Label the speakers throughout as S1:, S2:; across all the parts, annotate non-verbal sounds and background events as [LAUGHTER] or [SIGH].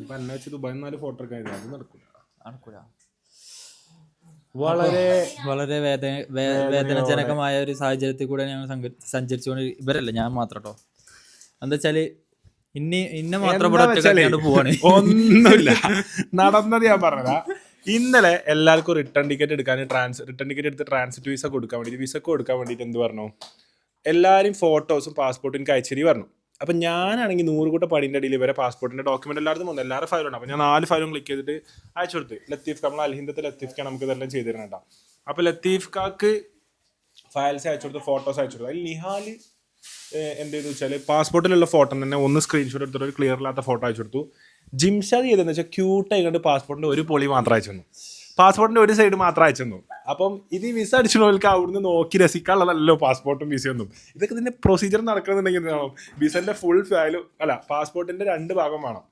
S1: ഇപ്പൊ എന്നെ നാല് ഫോട്ടോ ഒക്കെ അത് നടക്കൂല
S2: നടക്കൂല വളരെ വളരെ വേദനജനകമായ ഒരു സാഹചര്യത്തിൽ കൂടെ ഞങ്ങൾ സഞ്ചരിച്ചുകൊണ്ട് ഇവരല്ല ഞാൻ മാത്രം കേട്ടോ എന്താ വെച്ചാല് ഇനി ഇന്ന മാത്രം പോവാണ്
S1: ഒന്നുമില്ല നടന്നത് ഞാൻ പറഞ്ഞതാ ഇന്നലെ എല്ലാവർക്കും റിട്ടേൺ ടിക്കറ്റ് എടുക്കാൻ ട്രാൻസ് റിട്ടേൺ ടിക്കറ്റ് എടുത്ത് ട്രാൻസിറ്റ് വിസ കൊടുക്കാൻ വേണ്ടിയിട്ട് വിസ കൊടുക്കാൻ വേണ്ടിയിട്ട് എന്ത് പറഞ്ഞു എല്ലാവരും ഫോട്ടോസും പാസ്പോർട്ടും എനിക്ക് അയച്ചേരി പറഞ്ഞു അപ്പം ഞാനാണെങ്കിൽ നൂറ് കൂട്ട പടിൻ്റെ അടിയിൽ വരെ പാസ്പോർട്ടിൻ്റെ ഡോക്യുമെൻ്റ് എല്ലായിടത്തും വന്നു എല്ലാവരും ഉണ്ട് അപ്പോൾ ഞാൻ നാല് ഫയലും ക്ലിക്ക് ചെയ്തിട്ട് അയച്ചു കൊടുത്ത് ലത്തീഫ് നമ്മൾ അൽഹിന്ദത്തെ ലത്തീഫ്ക്കാണ് നമുക്ക് ഇതെല്ലാം ചെയ്തു തരുന്നുണ്ടോ അപ്പോൾ ലത്തീഫ് കാക്ക് ഫയൽസ് അയച്ചു കൊടുത്ത് ഫോട്ടോസ് അയച്ചു കൊടുത്തു അതിൽ നിഹാൽ എന്ത് ചെയ്തു വെച്ചാൽ പാസ്പോർട്ടിലുള്ള ഫോട്ടോ തന്നെ ഒന്ന് സ്ക്രീൻഷോട്ട് എടുത്തിട്ട് ഒരു ക്ലിയർ ഇല്ലാത്ത ഫോട്ടോ അയച്ചു കൊടുത്തു ജിംഷാദ് ചെയ്തെന്ന് വെച്ചാൽ ക്യൂട്ട് കണ്ട് പാസ്പോർട്ടിൻ്റെ ഒരു പൊളി മാത്രം അയച്ചു തന്നു പാസ്പോർട്ടിന്റെ ഒരു സൈഡ് മാത്രം അയച്ചെന്നു അപ്പം ഇത് വിസ അടിച്ചുള്ളവർക്ക് അവിടുന്ന് നോക്കി രസിക്കാനുള്ളതല്ലോ പാസ്പോർട്ടും വിസയൊന്നും ഇതൊക്കെ ഇതിന്റെ പ്രൊസീജിയർ നടക്കുന്നുണ്ടെങ്കിൽ വേണം വിസന്റെ ഫുൾ ഫാലും അല്ല പാസ്പോർട്ടിന്റെ രണ്ട് ഭാഗം വേണം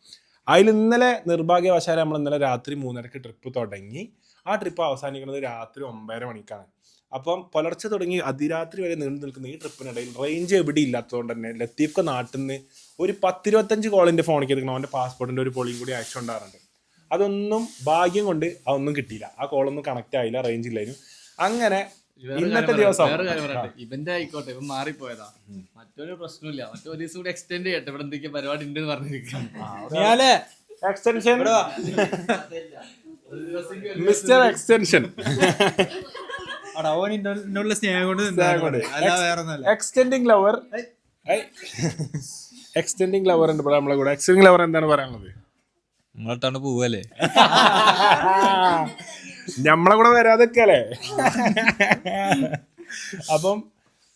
S1: അതിൽ ഇന്നലെ നിർഭാഗ്യവശാൽ നമ്മൾ ഇന്നലെ രാത്രി മൂന്നരക്ക് ട്രിപ്പ് തുടങ്ങി ആ ട്രിപ്പ് അവസാനിക്കുന്നത് രാത്രി ഒമ്പതര മണിക്കാണ് അപ്പം പുലർച്ചെ തുടങ്ങി അതിരാത്രി വരെ നീണ്ടു നിൽക്കുന്ന ഈ ട്രിപ്പിനിടയിൽ റേഞ്ച് എവിടെ ഇല്ലാത്തതുകൊണ്ട് തന്നെ ലത്തീഫ് നാട്ടിൽ നിന്ന് ഒരു പത്തിരുപത്തഞ്ച് കോളിൻ്റെ ഫോണിലേക്ക് എടുക്കണം അവൻ്റെ പാസ്പോർട്ടിൻ്റെ ഒരു പൊളിയും കൂടി അയച്ചുകൊണ്ടാറുണ്ട് അതൊന്നും ഭാഗ്യം കൊണ്ട് അതൊന്നും കിട്ടിയില്ല ആ കോളൊന്നും കണക്ട് ആയില്ല റേഞ്ച് ഇല്ലായിരുന്നു അങ്ങനെ
S2: ഇന്നത്തെ ദിവസം ഇവന്റെ ആയിക്കോട്ടെ ഇവൻ മാറിപ്പോയതാ മറ്റൊരു പ്രശ്നമില്ല മറ്റൊരു ദിവസം കൂടി എക്സ്റ്റെൻഡ് ചെയ്യട്ടെ ഇവിടെ എന്തൊക്കെ പരിപാടി ഉണ്ടെന്ന് പറഞ്ഞിരിക്കാം
S1: extension mister extension extending lover extending lover ഉണ്ട് നമ്മളെ കൂടെ എക്സ്റ്റെൻഡിങ് ലവർ എന്താണ് പറയാനുള്ളത്
S2: നിങ്ങളട്ടാണ് പോവല്ലേ
S1: നമ്മളെ കൂടെ വരാതെക്കല്ലേ അപ്പം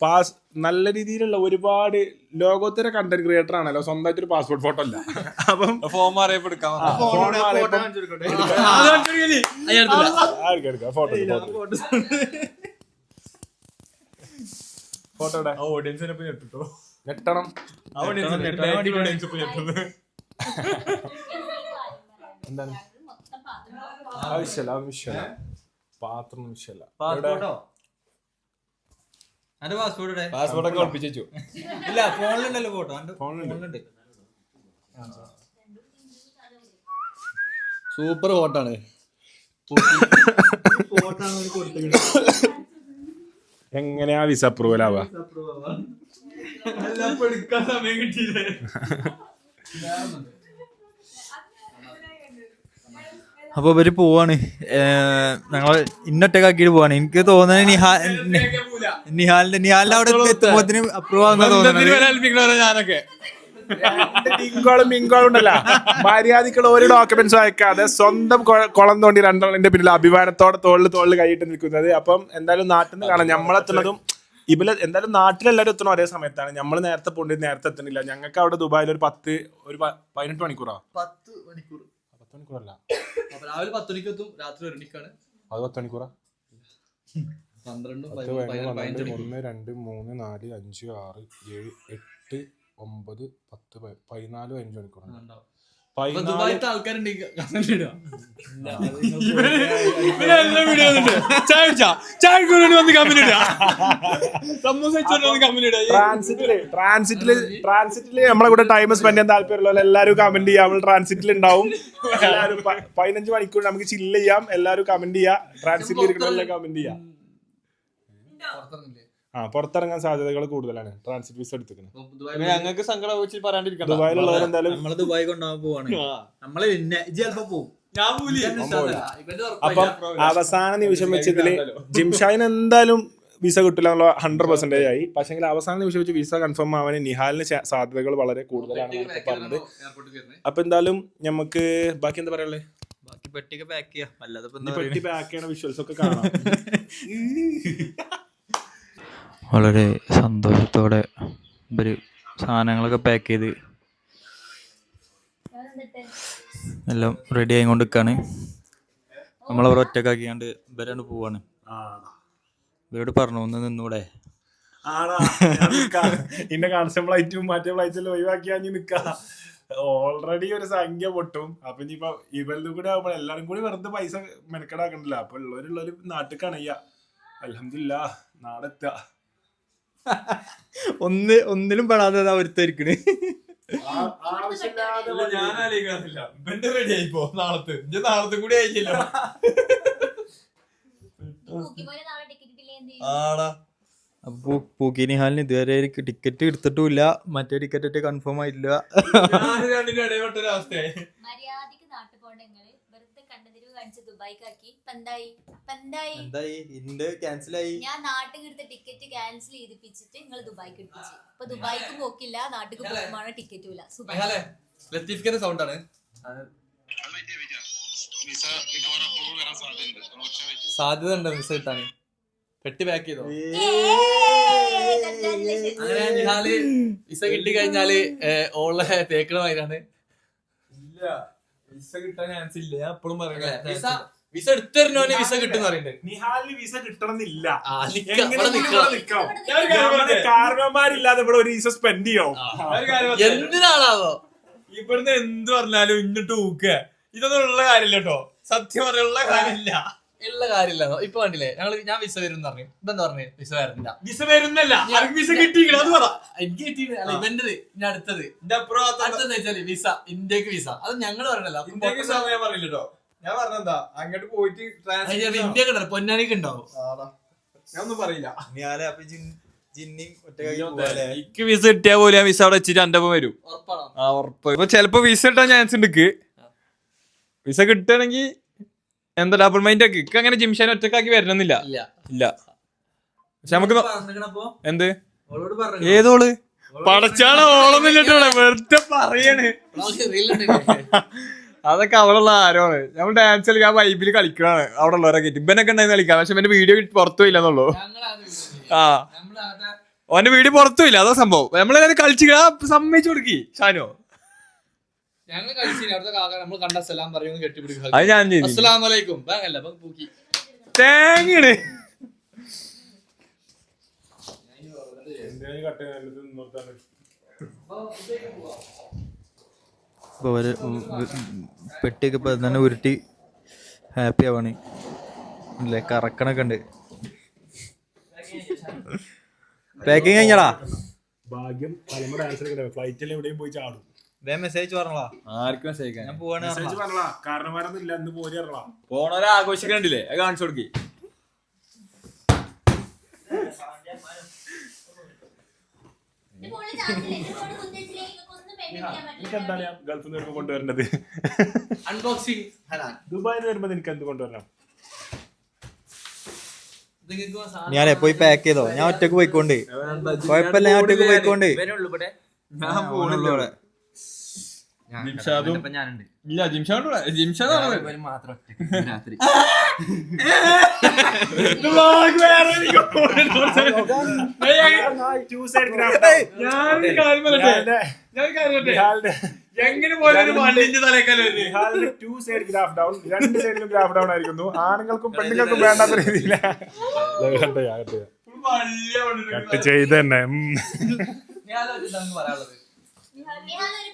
S1: പാസ് നല്ല രീതിയിലുള്ള ഒരുപാട് ലോകോത്തര കണ്ടന്റ് ക്രിയേറ്റർ ആണല്ലോ സ്വന്തമായിട്ട് ഒരു പാസ്പോർട്ട് ഫോട്ടോ അല്ല
S2: അപ്പം ഫോം മാറിയപ്പോ
S1: ഫോട്ടോ ഫോട്ടോ ഓഡിയൻസിനെ പോയി ഞെട്ടണം
S2: പോയി [LAUGHS]
S1: എന്താണ് ആവശ്യമല്ല ആവശ്യമല്ല പാത്രം ആവശ്യമല്ല പാസ്പോർട്ട് ഒക്കെ ഒളിപ്പിച്ചു
S2: ഇല്ല ഫോണിലുണ്ടല്ലോ ഫോട്ടോ ഫോണിലുണ്ട് സൂപ്പർ ഫോട്ടാണ്
S1: എങ്ങനെയാ വിസ അപ്രൂവൽ ആവുക സമയം കിട്ടിയില്ലേ [LAUGHS]
S2: അപ്പൊ ഇവര് പോവാണ് ഞങ്ങൾ ഇന്നൊറ്റക്കാക്കിട്ട് പോവാണ് എനിക്ക് തോന്നുന്നത് നിഹാലിന്റെ നിഹാലിന്റെ അവിടെ എത്തുമ്പോത്തിന് അപ്രൂവ്
S1: ആവുന്ന തോന്നുന്നത് മിങ്കോളും ഉണ്ടല്ല മര്യാദക്കുള്ള ഒരു ഡോക്യുമെന്റ്സ് അയക്കാതെ സ്വന്തം കുളം തോണ്ടി രണ്ടാളിന്റെ പിന്നിൽ അഭിമാനത്തോടെ തോളിൽ തോളിൽ കൈയിട്ട് നിൽക്കുന്നത് അപ്പം എന്തായാലും നാട്ടിൽ നിന്ന് കാണാം നമ്മളെത്തുന്നതും ഇവര് എന്തായാലും നാട്ടിലെല്ലാരും എത്തണം ഒരേ സമയത്താണ് നമ്മൾ നേരത്തെ പോണ്ടി നേരത്തെ എത്തണില്ല ഞങ്ങൾക്ക് അവിടെ ദുബായിൽ ഒരു പത്ത് ഒരു പതിനെട്ട് മണിക്കൂറാ
S2: പത്ത് മണിക്കൂർ മണിക്കൂറല്ല രാവിലെ മണിക്ക് രാത്രി ഒരു മണിക്കാണ്
S1: അത് പത്ത് പന്ത്രണ്ട് ഒന്ന് രണ്ട് മൂന്ന് നാല് അഞ്ച് ആറ് ഏഴ് എട്ട് ഒമ്പത് പത്ത് പതിനാല് പതിനഞ്ച് മണിക്കൂറുണ്ട്
S2: ട്രാൻസിറ്റില്
S1: ട്രാൻസിറ്റില് [LAUGHS] നമ്മളെ കൂടെ ടൈം സ്പെൻഡ് ചെയ്യാൻ താല്പര്യമുള്ള എല്ലാരും കമന്റ് ചെയ്യാം നമ്മൾ ട്രാൻസിറ്റിൽ ഉണ്ടാവും എല്ലാരും പതിനഞ്ച് മണിക്കൂർ നമുക്ക് ചില്ല് ചെയ്യാം എല്ലാരും കമന്റ് ചെയ്യാം ട്രാൻസിറ്റിൽ കമന്റ് ചെയ്യാം ആ പുറത്തിറങ്ങാൻ സാധ്യതകൾ കൂടുതലാണ് ട്രാൻസിറ്റ് വിസ
S2: എടുത്തിരിക്കുന്നത് ഞങ്ങൾക്ക് സങ്കടം വെച്ച് പറയാണ്ടിരിക്കണം
S1: ദുബായിലുള്ളവർ എന്തായാലും
S2: നമ്മള് ദുബായ് കൊണ്ടുപോകാൻ പോവാണ് അപ്പൊ
S1: [LAUGHS] അവസാന നിമിഷം വെച്ച് ഇതില് ജിംഷായിന് എന്തായാലും വിസ കിട്ടില്ല ഹൺഡ്രഡ് പെർസെന്റേജ് ആയി പക്ഷേ അവസാന നിമിഷം വെച്ച് വിസ കൺഫേം ആവാൻ നിഹാലിന് സാധ്യതകൾ വളരെ കൂടുതലാണ് പറഞ്ഞത് അപ്പൊ എന്തായാലും നമുക്ക് ബാക്കി എന്താ പറയാ
S2: ബാക്കി പെട്ടിക്ക് പാക്ക് ചെയ്യാം
S1: അല്ലാതെ പെട്ടി പാക്ക് ചെയ്യണ വിഷ്വൽസ് ഒക്കെ കാണാം [LAUGHS] [LAUGHS]
S2: വളരെ സന്തോഷത്തോടെ ഇവര് സാധനങ്ങളൊക്കെ പാക്ക് ചെയ്ത് എല്ലാം റെഡി ആയിക്കൊണ്ട് നിൽക്കുകയാണ് നമ്മളവിടെ ഒറ്റക്കാക്കിയാണ്ട് ഇവരാണ് പോവാണ് ഇവരോട് പറഞ്ഞു ഒന്ന് നിന്നൂടെ
S1: ഫ്ലൈറ്റും ഓൾറെഡി ഒരു സംഖ്യ പൊട്ടും അപ്പൊ ഇനിയിപ്പൊ ഇവരുടെ കൂടെ ആവുമ്പോൾ എല്ലാരും കൂടി വെറുതെ പൈസ മെനക്കെടാക്കണ്ടല്ലോ അപ്പൊ ഉള്ളവരുള്ളവര് നാട്ടിൽ കണയ്യ അലഹമില്ല നാടെത്താ
S2: ഒന്ന് ഒന്നിലും പെടാതെ ഒരുത്തരിക്കണ്
S1: ഞാൻ ആലോചിക്കാറില്ല ബെന്റെ റെഡി ആയിപ്പോ നാളത്തെ ഇഞ്ച നാളത്തെ കൂടി ആയിക്കില്ല
S2: ആടാ അപ്പൊ പൂക്കിനിഹാലിന് ഇതുവരെ ടിക്കറ്റ് എടുത്തിട്ടില്ല മറ്റേ ടിക്കറ്റ് കൺഫേം ആയിട്ടില്ല
S1: അടിച്ച് ദുബായിക്കാക്കി പന്തായി പന്തായി എന്തായി ഇന്റെ ക്യാൻസൽ ആയി ഞാൻ നാട്ടിൽ എടുത്ത ടിക്കറ്റ് ക്യാൻസൽ ചെയ്തിപ്പിച്ചിട്ട് നിങ്ങൾ ദുബായിക്ക്
S2: എടുപ്പിച്ചു ഇപ്പൊ ദുബായിക്ക് പോക്കില്ല നാട്ടിൽ പോകുമ്പോഴാണ് ടിക്കറ്റും ഇല്ല സുബായ് മെഹാലെ ലത്തീഫിക്കന്റെ സൗണ്ട് ആണ് സാധ്യത ഉണ്ട് മിസ് കിട്ടാൻ പെട്ടി പാക്ക് ചെയ്തോ അങ്ങനെ നിഹാല് വിസ കിട്ടി കഴിഞ്ഞാല് ഓളെ തേക്കണമായിട്ടാണ്
S1: ഇല്ല വിസ കിട്ടാൻ ചാൻസ് ഇല്ല ഞാൻ എപ്പോഴും വിസ
S2: വിസ എടുത്തറിഞ്ഞോനെ വിസ കിട്ടുന്ന
S1: നിഹാലിന് വിസ കിട്ടണമെന്നില്ല കാരണവന്മാരില്ലാതെ ഇവിടെ ഒരു വിസ സ്പെൻഡ് ചെയ്യോ
S2: എന്തിനാണാവോ
S1: ഇവിടുന്ന് എന്ത് പറഞ്ഞാലും ഇന്നിട്ട് ഊക്കുക ഇതൊന്നും ഉള്ള കാര്യമില്ല കേട്ടോ സത്യം പറയാനുള്ള കാര്യമില്ല
S2: ഉള്ള കാര്യമില്ല ഇപ്പൊ കണ്ടില്ലേ ഞങ്ങൾ ഞാൻ വിസ വരും പറഞ്ഞു ഇതെന്ന് പറഞ്ഞു വിസ വരണ്ട
S1: വിസ വരുന്നല്ല വിസ കിട്ടിയില്ല അത് പറ
S2: എനിക്ക് കിട്ടിയില്ല അല്ല ഇവന്റത് ഇനി അടുത്തത്
S1: എന്റെ അപ്പുറം
S2: അടുത്തെന്ന് വെച്ചാല് വിസ ഇന്ത്യക്ക് വിസ അത് ഞങ്ങൾ പറഞ്ഞല്ലോ
S1: ഇന്ത്യക്ക് വിസ ഞാൻ പറയില്ലട്ടോ ഞാൻ പറഞ്ഞെന്താ അങ്ങോട്ട് പോയിട്ട്
S2: ഇന്ത്യ കണ്ടല്ലോ പൊന്നാനിക്ക് ഉണ്ടാവും ഞാൻ ഒന്നും പറയില്ല ഞാനേ അപ്പൊ എനിക്ക് വിസ കിട്ടിയാ പോലും ഞാൻ വിസ അവിടെ വെച്ചിട്ട് എന്റെ ഒപ്പം വരും ആ ഉറപ്പ് ഇപ്പൊ ചെലപ്പോ വിസ കിട്ടാൻ ചാൻസ് ഉണ്ട് വിസ കിട്ടണെങ്കിൽ എന്താ ഡബിൾ മൈൻഡ് ആക്കി അങ്ങനെ ജിംഷാൻ ഒറ്റക്കാക്കി വരണമെന്നില്ല ഇല്ല പക്ഷെ നമുക്ക് എന്ത് ഏതോള് പടച്ചാണ് ഓളൊന്നില്ലട്ടോ വെറുതെ പറയണേ അതൊക്കെ അവളുള്ള ആരോണ് നമ്മൾ ഡാൻസ് കളിക്കാൻ വൈബില് കളിക്കണാണ് അവിടെ ഉള്ളവരൊക്കെ ഇബനൊക്കെ ഉണ്ടായിരുന്നു കളിക്കാൻ പക്ഷെ എന്റെ വീഡിയോ പുറത്തും ഇല്ലെന്നുള്ളൂ ആ ഓന്റെ വീഡിയോ പുറത്തും ഇല്ല അതാ സംഭവം നമ്മളെല്ലാരും കളിച്ചു സമ്മതിച്ചു കൊടുക്കി ഷാനോ നമ്മൾ കണ്ട സലാം കെട്ടിപ്പിടിക്കുക പെട്ടിയൊക്കെ ഇപ്പം തന്നെ ഉരുട്ടി ഹാപ്പി ആവണി അല്ലേ കറക്കണൊക്കെ ഉണ്ട് പാക്കിങ് കഴിഞ്ഞടാ
S1: ഭാഗ്യം ഫ്ലൈറ്റിൽ എവിടെയും പോയി ചാടും
S2: മെസ്സേജ് പറഞ്ഞോളാ മെസ്സേജ് ഞാൻ മെസ്സേജ് പോണവരെ ആഘോഷിക്കണ്ടില്ലേ കാണിച്ചു കൊടുക്കി
S1: ഗൾഫിൽ നിന്ന് കൊണ്ടുവരേണ്ടത് അൺബോക്സിംഗ് ദുബായിൽ നിന്ന് വരുമ്പോൾ എനിക്ക് എന്ത് കൊണ്ടുവരണം
S2: ഞാൻ പോയി പാക്ക് ചെയ്തോ ഞാൻ ഒറ്റക്ക് പോയിക്കൊണ്ട് കുഴപ്പമില്ല ഞാൻ ഒറ്റക്ക് ഞാൻ പോകണുള്ളൂ ജിംഷാദും ഇല്ല മാത്രം
S1: എങ്ങനെ സൈഡ് ഗ്രാഫ് ഡൗൺ രണ്ട് സൈഡിലും ഗ്രാഫ് ഡൗൺ ആണുങ്ങൾക്കും പെണ്ണുങ്ങൾക്കും വേണ്ടാത്ത രീതിയിലാണ്
S2: കട്ട് ഞാൻ
S3: പറയാനുള്ളത് ഇതാണ്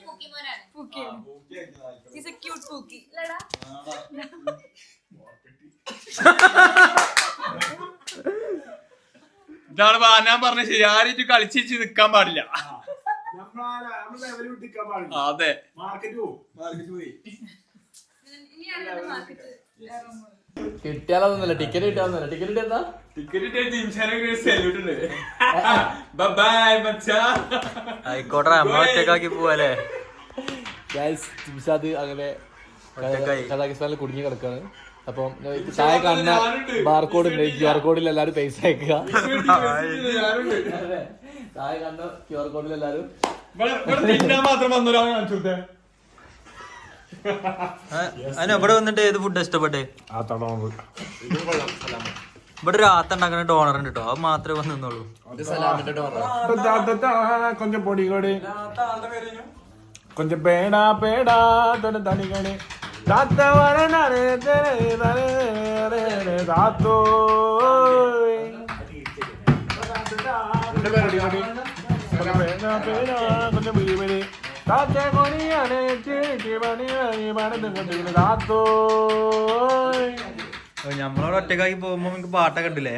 S1: ഞാൻ പറഞ്ഞ ശരി ആരും കളിച്ചിച്ച് നിക്കാൻ പാടില്ല അതെ മാർക്കറ്റ് പോയി
S2: കിട്ടിയാലൊന്നുമില്ല ടിക്കറ്റ് കിട്ടാന്നല്ല ടിക്കറ്റ് എന്താ അങ്ങനെ കുടുങ്ങി കിടക്കാണ് അപ്പം ചായ കാണുന്ന ബാർകോഡ് ഉണ്ട് ക്യു ആർ കോഡിൽ എല്ലാരും പൈസ അയക്കുക ചായ കാണുന്ന ക്യു ആർ കോഡിൽ എല്ലാവരും
S1: മാത്രം
S2: അതിന് ഇവിടെ വന്നിട്ട് ഏത് ഫുഡ് ഇഷ്ടപ്പെട്ടേ ഇവിടെ ഒരു ആത്ത ഉണ്ടാക്കുന്ന ഡോണർ ഉണ്ട് കേട്ടോ അത് മാത്രമേ വന്ന് നിന്നോളൂ
S1: കൊഞ്ചം പൊടി കൊഞ്ചം പേടാ പേടാ പേടാ പേടാ
S2: നമ്മളോട് ഒറ്റക്കായി പോകുമ്പോ നമുക്ക് പാട്ടൊക്കെ ഉണ്ടല്ലേ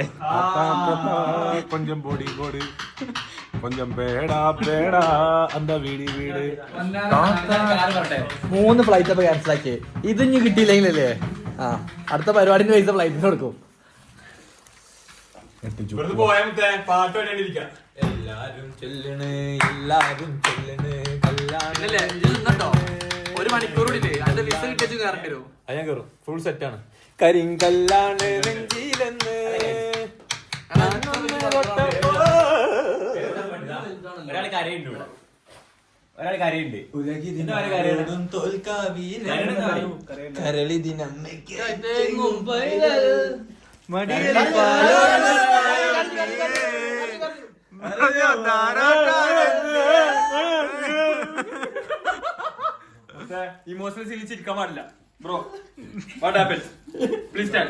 S1: കൊഞ്ചം പൊടി പൊടി കൊഞ്ചം പേടാ പേടാ എന്താ വീടി വീട്
S2: മൂന്ന് ഫ്ലൈറ്റ് ഒക്കെ ക്യാൻസൽ ആക്കി ഇത് ഇനി കിട്ടിയില്ലെങ്കിലല്ലേ ആ അടുത്ത പരിപാടിന്റെ പൈസ ഫ്ലൈറ്റിന് കൊടുക്കും
S1: എല്ലാരും ചെല്ലണേ എല്ലാരും ചെല്ലണേ
S2: ഒരു മണിക്കൂർ ഞാൻ ഫുൾ സെറ്റ് ആണ് കരിങ്കല്ലാണ് കരളി ദിനമ്മയ്ക്ക് മടിയിൽ ഇമോഷണൽ സീൻ ചിരിക്കാൻ പാടില്ല bro what apple please tell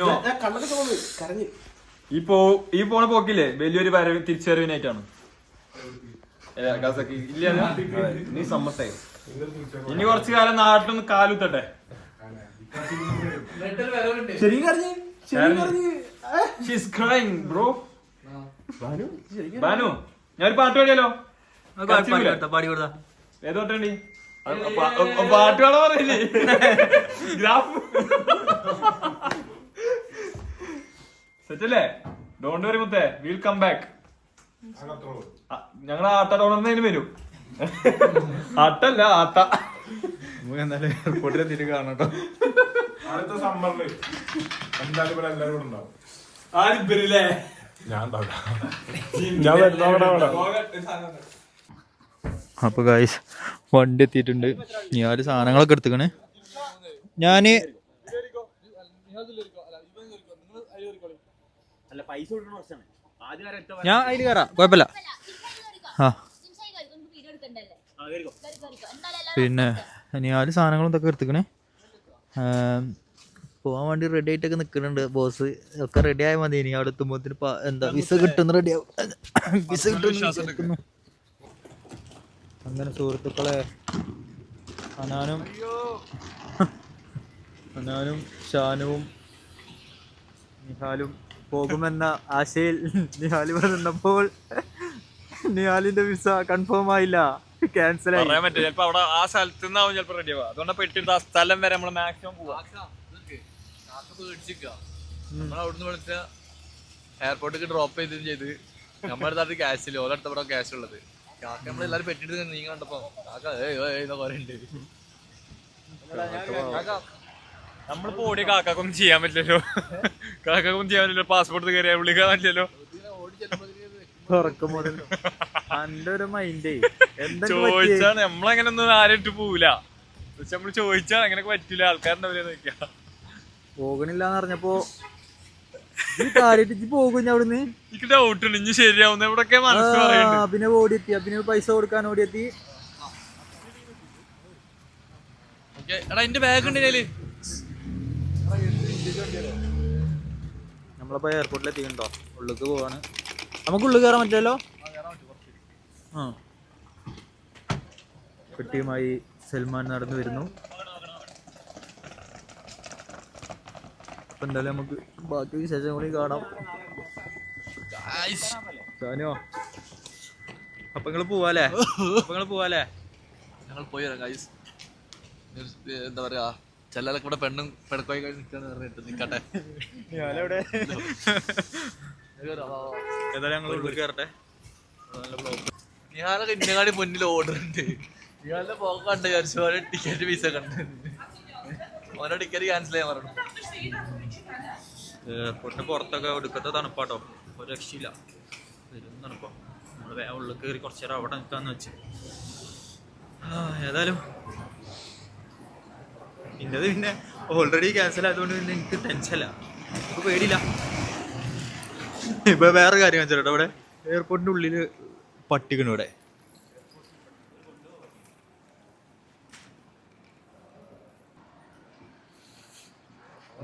S2: no കണ്ണൊക്കെ ഈ പോ പോണ പോക്കില്ലേ വലിയൊരു വരവ് തിരിച്ചറിവിനായിട്ടാണ് നീ സമ്മത്തായി ഇനി കുറച്ചു കാലം നാട്ടിലൊന്ന് കാലുത്തട്ടെ ഷീസ് ബ്രോ ബാനു ബാനു ഞാനൊരു പാട്ട് പാടിയാലോ പാടി കൊടുത്താ ഏതോട്ടേണ്ടി പാട്ടുകളെ പറയില്ലേ ഗ്രാഫ് സെറ്റല്ലേ ഡോണ്ട് വരി മുത്തേ വിൽ കം ബാക്ക് ഞങ്ങൾ ആട്ട ടോണർന്നതിന് വരും ആട്ടല്ല ആട്ട നമുക്ക് എന്തായാലും എയർപോർട്ടിലെത്തിയിട്ട് കാണാം
S1: അടുത്ത സമ്മറില് എന്തായാലും ഇവിടെ എല്ലാരും കൂടെ ഉണ്ടാവും ആരും വരില്ലേ ഞാൻ ഞാൻ
S2: അപ്പോൾ ഗായ്സ് വണ്ടി എത്തിയിട്ടുണ്ട് ഞാൻ ഒരു സാധനങ്ങളൊക്കെ എടുത്തുക്കണേ ഞാൻ ഞാൻ അതിൽ കയറാം കുഴപ്പമില്ല ആ പിന്നെ ഞാൻ സാധനങ്ങളും ഇതൊക്കെ എടുത്തുക്കണേ പോകാൻ വേണ്ടി റെഡി ആയിട്ടൊക്കെ നിൽക്കുന്നുണ്ട് ബോസ് ഒക്കെ റെഡി ആയാൽ മതി ഇനി അവിടെ എത്തുമ്പോൾ എന്താ വിസ കിട്ടുന്ന റെഡി ആവും വിസ [COUGHS] കിട്ടുന്നു അങ്ങനെ സുഹൃത്തുക്കളെ അനാനും അനാനും ഷാനുവും നിഹാലും പോകുമെന്ന ആശയിൽ നിഹാലി വന്നപ്പോൾ നിഹാലിന്റെ വിസ കൺഫേം ആയില്ല ക്യാൻസൽ
S1: ആയി പറയാൻ പറ്റില്ല ചിലപ്പോ അവിടെ ആ സ്ഥലത്ത് നിന്നാവും ചിലപ്പോ റെഡി ആവുക
S2: അതുകൊണ്ട് പെട്ടിട്ട് ആ സ്ഥലം വരെ നമ്മൾ മാക്സിമം പോവാ നമ്മൾ അവിടുന്ന് വിളിച്ച എയർപോർട്ടിൽ ഡ്രോപ്പ് ചെയ്തിട്ട് ചെയ്ത് നമ്മുടെ അടുത്ത് ക്യാഷ് ഇല്ല ഓരോ അടുത്ത് അവിടെ ക്യാഷ് ഉള്ളത് കാക്ക നമ്മളെല്ലാരും പെട്ടിട്ട് നീ കണ്ടപ്പോ കാക്ക ഏണ്ട് നമ്മളിപ്പോ ഓടിയ കാക്കാക്കൊന്നും ചെയ്യാൻ പറ്റില്ലല്ലോ കാക്കാക്കൊന്നും ചെയ്യാൻ പറ്റില്ല പാസ്പോർട്ട് കയറിയാ വിളിക്കാൻ പറ്റില്ലല്ലോ നല്ലൊരു മൈൻഡേ ചോദിച്ചാ നമ്മളങ്ങനെ ഒന്നും ആരും ഇട്ട് പോവില്ല പക്ഷെ നമ്മള് ചോദിച്ചാ അങ്ങനെയൊക്കെ പറ്റില്ല ആൾക്കാരുടെ നോക്കിയാ പോകണില്ല എന്ന് പറഞ്ഞപ്പോ പോകും അവിടുന്ന് എനിക്ക് ഡൗട്ട് ഉണ്ട് ഇനി ശരിയാവുന്ന ഇവിടൊക്കെ മനസ്സിലായി പിന്നെ ഓടിയെത്തി പിന്നെ പൈസ കൊടുക്കാൻ ഓടിയെത്തി എടാ എന്റെ ബാഗ് ഉണ്ട് ഞാല് നമ്മളിപ്പോ എയർപോർട്ടിൽ എത്തിക്കണ്ടോ ഉള്ളിക്ക് പോവാണ് നമുക്ക് ഉള്ളിൽ കയറാൻ പറ്റുമല്ലോ കുട്ടിയുമായി സൽമാൻ നടന്നു വരുന്നു അപ്പം എന്തായാലും നമുക്ക് ബാക്കി വിശേഷം കൂടി കാണാം സാനോ അപ്പം നിങ്ങൾ പോവാല്ലേ അപ്പൊ നിങ്ങൾ പോവാല്ലേ ഞങ്ങൾ പോയി വരാം ഗൈസ് എന്താ പറയാ ചെല്ലാലൊക്കെ ഇവിടെ പെണ്ണും പെടക്കോയി കഴിഞ്ഞ് നിൽക്കാന്ന് പറഞ്ഞിട്ട് നിൽക്കട്ടെ ഞാനവിടെ ഏതായാലും ഞങ്ങൾ ഉള്ളിൽ കയറട്ടെ നിഹാലൊക്കെ ഇന്നങ്ങാടി മുന്നിൽ ഓർഡർ ഉണ്ട് നിഹാലിന്റെ പോക്ക് കണ്ട് വിചാരിച്ചു ഓരോ ടിക്കറ്റ് പൈസ കണ്ട് ഓരോ ടിക്കറ്റ് ക്യാൻസൽ ചെയ്യാൻ പറഞ്ഞു എയർപോർട്ടിന് പുറത്തൊക്കെ ഒടുക്കത്തെ തണുപ്പാട്ടോ ഒരു രക്ഷയില്ല വരും തണുപ്പോ നമ്മൾ വേ ഉള്ളിൽ കയറി കുറച്ച് നേരം അവിടെ നിൽക്കാന്ന് വെച്ച് ഏതായാലും പിന്നത് പിന്നെ ഓൾറെഡി ക്യാൻസൽ ആയതുകൊണ്ട് പിന്നെ എനിക്ക് ടെൻഷനല്ല എനിക്ക് പേടിയില്ല ഇപ്പൊ വേറെ കാര്യം വെച്ചാൽ ഇവിടെ എയർപോർട്ടിന്റെ ഉള്ളില് പട്ടിക്കണു ഇവിടെ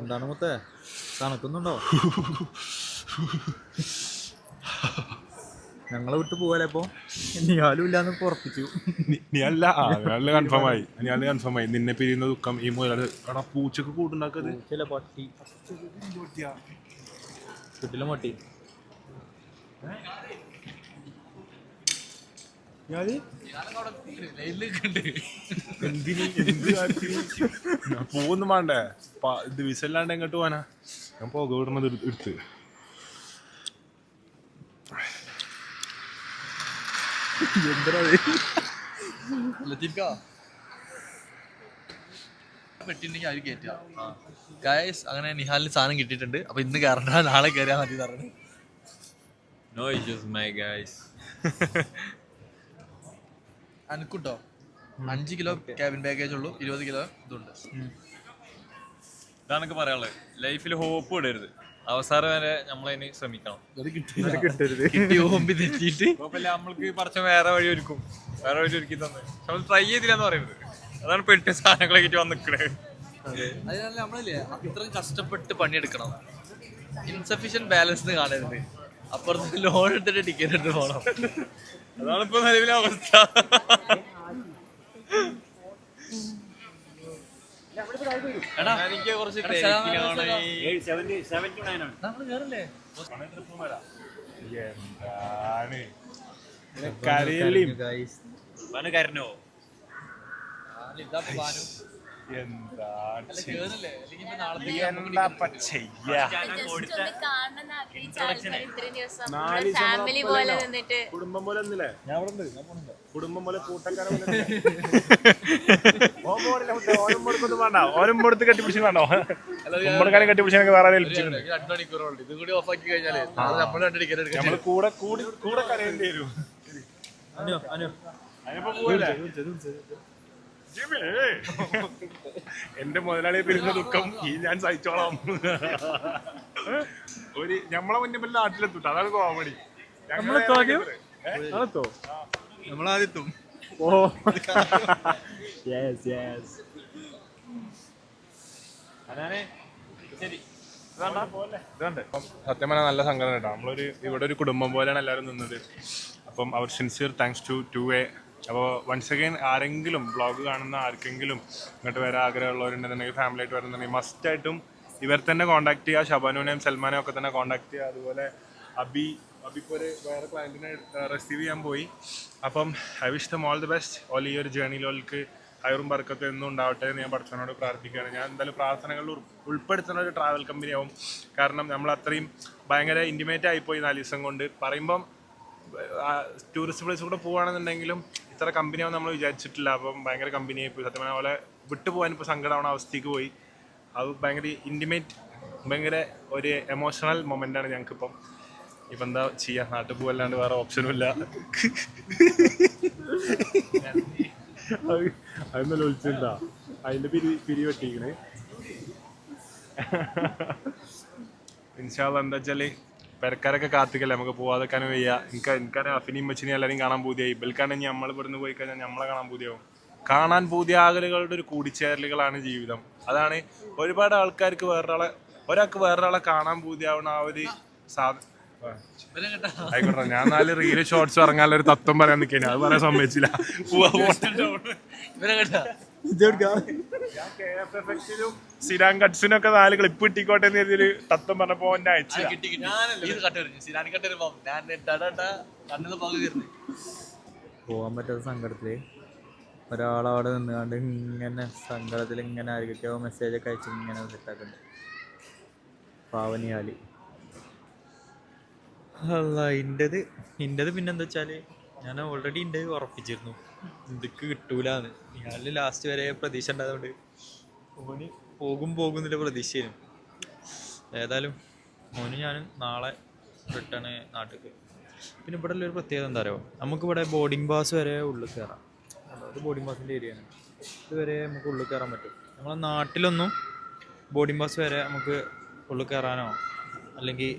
S2: എന്താണ് മുത്തേ തണുക്കുന്നുണ്ടോ ഞങ്ങളെ വിട്ട് പോവാലേ ഇപ്പൊ നിയാലും ഇല്ലാന്ന് പുറപ്പിച്ചു
S1: നീ അല്ല നിയാല് കൺഫേം ആയി നിയാല് കൺഫേം ആയി നിന്നെ പിരിയുന്ന ദുഃഖം ഈ മുതലാളി എടാ പൂച്ചക്ക് കൂടുണ്ടാക്കത് ചില പട്ടി
S2: വീട്ടിലെ പട്ടി ഞാന്
S1: പോകുന്നു വേണ്ടേ ഇത് വിസല്ലാണ്ട് എങ്ങോട്ട് പോവാനാ ഞാൻ പോക വിടണത് എടുത്ത്
S2: അങ്ങനെ നിഹാലിന് സാധനം കിട്ടിയിട്ടുണ്ട് അപ്പൊ ഇന്ന് കയറണ്ട നാളെ കയറിയാ മതി പറഞ്ഞു നോ ഇഷ്യൂസ് മൈ ഗായ്സ് അനക്കുട്ടോ അഞ്ച് കിലോ ക്യാബിൻ പാക്കേജ് ഉള്ളൂ ഇരുപത് കിലോ ഇതുണ്ട് ഇതാണെനിക്ക് പറയാനുള്ളത് ലൈഫിൽ ഹോപ്പ് ഇടരുത് അവസാനം വരെ നമ്മളതിന് ശ്രമിക്കണം ഹോമ്പി നമ്മൾക്ക് പറച്ച വേറെ വഴി ഒരുക്കും വേറെ വഴി ഒരുക്കി തന്നെ നമ്മൾ ട്രൈ ചെയ്തില്ല എന്ന് പറയുന്നത് അതാണ് പെട്ടി സാധനങ്ങളെ കിട്ടി വന്ന് നിൽക്കണേ അതിനല്ല അത്രയും കഷ്ടപ്പെട്ട് പണിയെടുക്കണം ഇൻസഫിഷ്യൻ ബാലൻസ് കാണരുത് അപ്പുറത്ത് ലോൺ എടുത്തിട്ട് ടിക്കറ്റ് എടുത്ത് പോണം അതാണ് ഇപ്പൊ നിലവിലെ അവസ്ഥ എനിക്ക് കുറച്ച്
S1: എന്താണ് കരയിലും ഇതാ എന്താ എന്താ ചെയ്യാ നാല് ഫാമിലി പോലെ നിന്നിട്ട് കുടുംബം പോലെ ഒന്നില്ലേ ഞാൻ ഇവിടെ കുടുംബം പോലെ കൂട്ടക്കാരെ [LAUGHS] ഓരമ്പടുത്ത് വേണ്ട ഓരമ്പടുത്ത് കെട്ടിപ്പിടിച്ചു വേണ്ടോ ഉമ്മടക്കാരെ കെട്ടിപ്പിടിച്ചൊക്കെ വേറെ ലഭിച്ചിട്ടുണ്ട് നമ്മൾ കൂടെ കൂടി കൂടെ കരയേണ്ടി വരും
S2: അനു അനു അനു പോവില്ലേ
S1: എന്റെ മുതലാളിയെ പിരിഞ്ഞ ദുഃഖം ഈ ഞാൻ സഹിച്ചോളാം ഒരു ഞമ്മളെ മുന്നിൽ നാട്ടിലെത്തൂട്ടോ അതാണ് കോമഡി
S2: നമ്മളാദ്യത്തും ഓ യെസ് യെസ്
S1: സത്യം പറഞ്ഞാൽ നല്ല സംഘടന കേട്ടോ നമ്മളൊരു ഇവിടെ ഒരു കുടുംബം പോലെയാണ് എല്ലാവരും നിന്നത് അപ്പം അവർ sincere thanks to to a അപ്പോൾ വൺസ് അഗൈൻ ആരെങ്കിലും ബ്ലോഗ് കാണുന്ന ആർക്കെങ്കിലും ഇങ്ങോട്ട് വരാൻ ആഗ്രഹമുള്ളവരുണ്ടെന്നുണ്ടെങ്കിൽ ഫാമിലി ആയിട്ട് വരുന്നുണ്ടെങ്കിൽ മസ്റ്റായിട്ടും ഇവർ തന്നെ കോൺടാക്ട് ചെയ്യുക ഷബാനുവിനെയും സൽമാനെയും ഒക്കെ തന്നെ കോൺടാക്ട് ചെയ്യുക അതുപോലെ അബി അബിപ്പോൾ ഒരു വേറെ ക്ലയൻറ്റിനെ റിസീവ് ചെയ്യാൻ പോയി അപ്പം I wish them all the best all ഈ ഒരു ജേണിയിലോൾക്ക് ഹയറും പറക്കത്തും എന്നും ഉണ്ടാവട്ടെ എന്ന് ഞാൻ പഠിച്ചവനോട് പ്രാർത്ഥിക്കുകയാണ് ഞാൻ എന്തായാലും പ്രാർത്ഥനകളിൽ ഉൾപ്പെടുത്തുന്ന ഒരു ട്രാവൽ കമ്പനി ആവും കാരണം നമ്മൾ അത്രയും ഭയങ്കര ഇൻറ്റിമേറ്റ് ആയിപ്പോയി നാല് ദിവസം കൊണ്ട് പറയുമ്പം ടൂറിസ്റ്റ് പ്ലേസ് കൂടെ പോവുകയാണെന്നുണ്ടെങ്കിലും ഇത്ര കമ്പനിയാവും നമ്മൾ വിചാരിച്ചിട്ടില്ല അപ്പം ഭയങ്കര കമ്പനിയായി പോയി സത്യമായ പോലെ വിട്ടുപോകാൻ ഇപ്പോൾ സങ്കടമാണ് അവസ്ഥയ്ക്ക് പോയി അത് ഭയങ്കര ഇൻറ്റിമേറ്റ് ഭയങ്കര ഒരു എമോഷണൽ മൊമെൻ്റാണ് ഞങ്ങൾക്കിപ്പം ഇപ്പം എന്താ ചെയ്യാം നാട്ടിൽ പോകല്ലാണ്ട് വേറെ ഓപ്ഷനും ഇല്ല അതൊന്നും ഒളിച്ചില്ല അതിൻ്റെ പിരി പിരി വെട്ടിക്കണേ എന്താ വെച്ചാൽ പെരക്കാരൊക്കെ കാത്തിക്കല്ലേ നമുക്ക് പോവാതെ വയ്യ എനിക്ക് എനിക്കാണ് അഫിനി മച്ചിനെ എല്ലാവരും കാണാൻ പൂതിയായി ഇബൽക്കാണെങ്കിൽ നമ്മൾ ഇവിടുന്ന് പോയി കഴിഞ്ഞാൽ നമ്മളെ കാണാൻ പൂതിയാവും കാണാൻ പൂതിയ ആകലുകളുടെ ഒരു കൂടിച്ചേരലുകളാണ് ജീവിതം അതാണ് ഒരുപാട് ആൾക്കാർക്ക് വേറൊരാളെ ഒരാൾക്ക് വേറൊരാളെ കാണാൻ പൂതിയാവുന്ന ആ ഒരു സാധ ആയിക്കോട്ടെ ഞാൻ നാല് റീല് ഷോർട്സ് ഇറങ്ങാനുള്ള ഒരു തത്വം പറയാൻ നിൽക്കേണ്ടി അത് പറയാൻ സമ്മതിച്ചില്ല സിരാൻ കട്സിനൊക്കെ നാല് ക്ലിപ്പ് കിട്ടിക്കോട്ടെ എന്ന് കരുതി തത്വം പറഞ്ഞപ്പോ എന്നെ അയച്ചു
S2: പോവാൻ പറ്റാത്ത സങ്കടത്തില് ഒരാളവിടെ നിന്നുകൊണ്ട് ഇങ്ങനെ സങ്കടത്തിൽ ഇങ്ങനെ ആരോഗ്യ മെസ്സേജ് ഒക്കെ അയച്ചു ഇങ്ങനെ സെറ്റാക്കുന്നു പാവനിയാലി അല്ല ഇൻ്റെത് ഇൻ്റെത് പിന്നെന്താ വെച്ചാല് ഞാൻ ഓൾറെഡി ഇൻ്റെത് ഉറപ്പിച്ചിരുന്നു ഇതിക്ക് കിട്ടൂലാന്ന് ഞാൻ ലാസ്റ്റ് വരെ പ്രതീക്ഷ ഉണ്ടായതുകൊണ്ട് ഓന് പോകും പോകുന്നില്ല പ്രതീക്ഷയിലും ഏതായാലും ഓന് ഞാൻ നാളെ റിട്ടേൺ നാട്ടിൽ പിന്നെ ഇവിടെ ഉള്ളൊരു പ്രത്യേകത എന്താ നമുക്ക് ഇവിടെ ബോർഡിംഗ് പാസ് വരെ ഉള്ളിൽ കയറാം അതായത് ബോർഡിംഗ് പാസിൻ്റെ ഏരിയയാണ് ഇതുവരെ നമുക്ക് ഉള്ളിൽ കയറാൻ പറ്റും നമ്മളെ നാട്ടിലൊന്നും ബോർഡിംഗ് പാസ് വരെ നമുക്ക് ഉള്ളിൽ കയറാനോ അല്ലെങ്കിൽ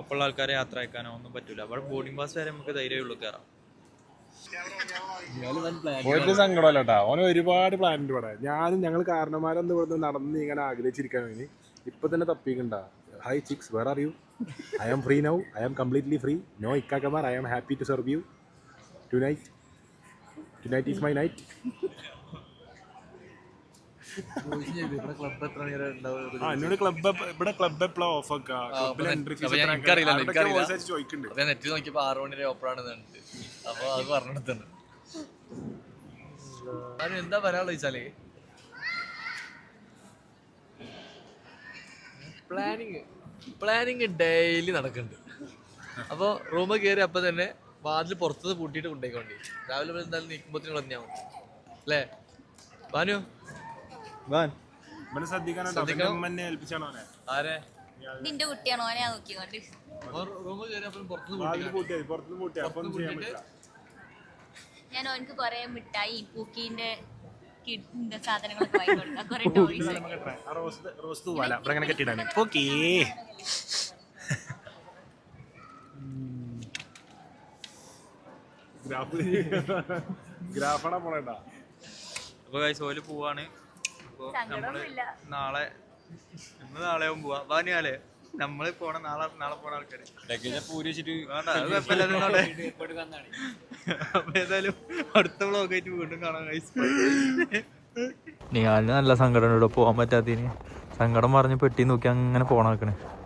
S2: ഒപ്പമുള്ള ആൾക്കാരെ യാത്ര അയക്കാനോ ഒന്നും പറ്റില്ല അവിടെ ബോർഡിംഗ് പാസ് വരെ നമുക്ക് ഉള്ളിൽ കയറാം ഒരു സങ്കടമല്ല കേട്ടോ ഓൻ ഒരുപാട് പ്ലാൻ ഉണ്ട് ഇവിടെ ഞാനും ഞങ്ങൾ കാരണന്മാരൊന്നും ഇവിടെ നടന്ന് ഇങ്ങനെ ആഗ്രഹിച്ചിരിക്കാൻ വേണ്ടി ഇപ്പൊ തന്നെ തപ്പിക്കണ്ട hi chicks where are you I am free now I am completely free no ഇക്കാക്കമാർ I am happy to serve you tonight tonight is my night എന്നോട് ക്ലബ് ഇവിടെ ക്ലബ് എപ്പോഴാ ഓഫ് ആക്കാൻ എൻട്രി ചോദിക്കുന്നുണ്ട് net നോക്കിയപ്പോ ആറ് മണിവരെ open ആണെന്നുണ്ട് അപ്പൊ അത് പറഞ്ഞെടുത്തുണ്ട് അതിന് എന്താ പറയാനുള്ള വെച്ചാല് പ്ലാനിങ് പ്ലാനിങ് ഡെയിലി നടക്കുന്നുണ്ട് അപ്പോൾ റൂമ് കയറി അപ്പം തന്നെ വാതിൽ പുറത്തത് കൂട്ടിയിട്ട് കൊണ്ടേക്കോണ്ടി രാവിലെ മുതൽ എന്തായാലും നീക്കുമ്പോഴത്തേനും തന്നെയാവും അല്ലേ ബാനു ആരെ കുട്ടിയാണോ റൂമ് കയറി അപ്പം പുറത്തുനിന്ന് പൂട്ടിയിട്ട് ഞാൻ ഓനക്ക് കൊറേ മിഠായി പൂക്കീന്റെ സാധനങ്ങളൊക്കെ ടോയ്സ് റോസ് [LAUGHS] [LAUGHS] പോവാണ് നാളെ ഇന്ന് നാളെ പോവാ വാനിയാലേ നമ്മള് പോണ നാളെ നാളെ പോണ ആൾക്കാര് അപ്പൊ ഏതായാലും അടുത്ത വ്ളോഗ് ആയിട്ട് വീണ്ടും കാണാൻ നിഹാലിന് നല്ല സങ്കടം പോവാൻ പറ്റാത്തതിന് സങ്കടം പറഞ്ഞ് പെട്ടി നോക്കി അങ്ങനെ പോണ